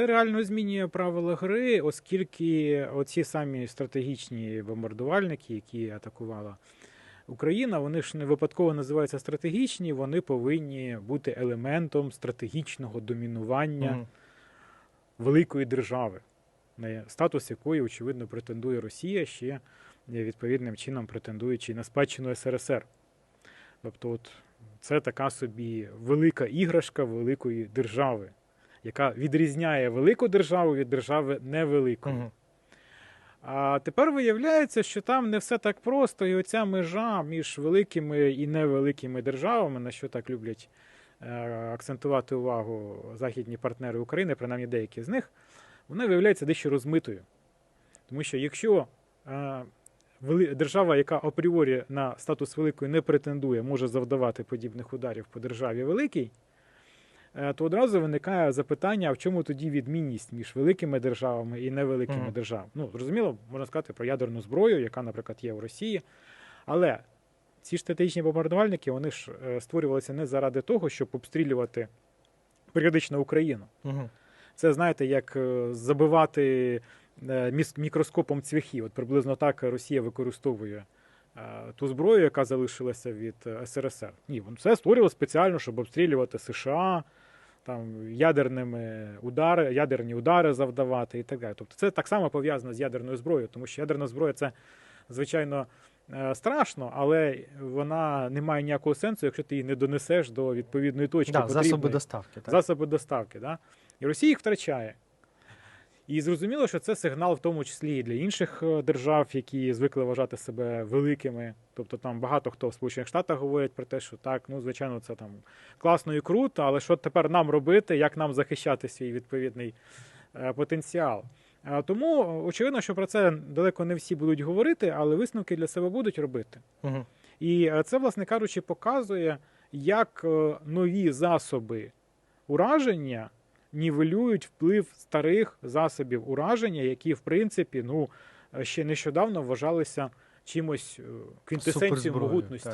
Це реально змінює правила гри, оскільки оці самі стратегічні бомбардувальники, які атакувала Україна, вони ж не випадково називаються стратегічні, вони повинні бути елементом стратегічного домінування Мгм. великої держави, на статус якої, очевидно, претендує Росія ще е, відповідним чином претендуючи на спадщину СРСР. Тобто, от це така собі велика іграшка великої держави, яка відрізняє велику державу від держави невеликої. Мгм. А тепер виявляється, що там не все так просто, і оця межа між великими і невеликими державами, на що так люблять е, акцентувати увагу західні партнери України, принаймні деякі з них, вона виявляється дещо розмитою. Тому що якщо е, держава, яка апріорі на статус великої не претендує, може завдавати подібних ударів по державі великій, то одразу виникає запитання, а в чому тоді відмінність між великими державами і невеликими Мгм. державами? Ну, зрозуміло, можна сказати про ядерну зброю, яка, наприклад, є в Росії. Але ці ж стратегічні бомбардувальники вони ж е, створювалися не заради того, щоб обстрілювати періодично Україну. Мгм. Це знаєте, як е, забивати е, мікроскопом цвяхи. От приблизно так Росія використовує е, ту зброю, яка залишилася від е, СРСР. Ні, це створювало спеціально, щоб обстрілювати США, там ядерними удари, ядерні удари завдавати і так далі. Тобто це так само пов'язано з ядерною зброєю, тому що ядерна зброя це звичайно. е, Страшно, але вона не має ніякого сенсу, якщо ти її не донесеш до відповідної точки. Да, потрібної засоби доставки. Так? засоби доставки. Да? І Росія їх втрачає. І зрозуміло, що це сигнал, в тому числі і для інших е, держав, які звикли вважати себе великими. Тобто там багато хто в Сполучених Штатах говорять про те, що так, ну звичайно, це там класно і круто, але що тепер нам робити, як нам захищати свій відповідний е, потенціал. Е, Тому очевидно, що про це далеко не всі будуть говорити, але висновки для себе будуть робити. Мгм. І це, власне кажучи, показує, як нові засоби ураження нівелюють вплив старих засобів ураження, які, в принципі, ну, е, ще нещодавно вважалися чимось е, квінтесенцією могутності.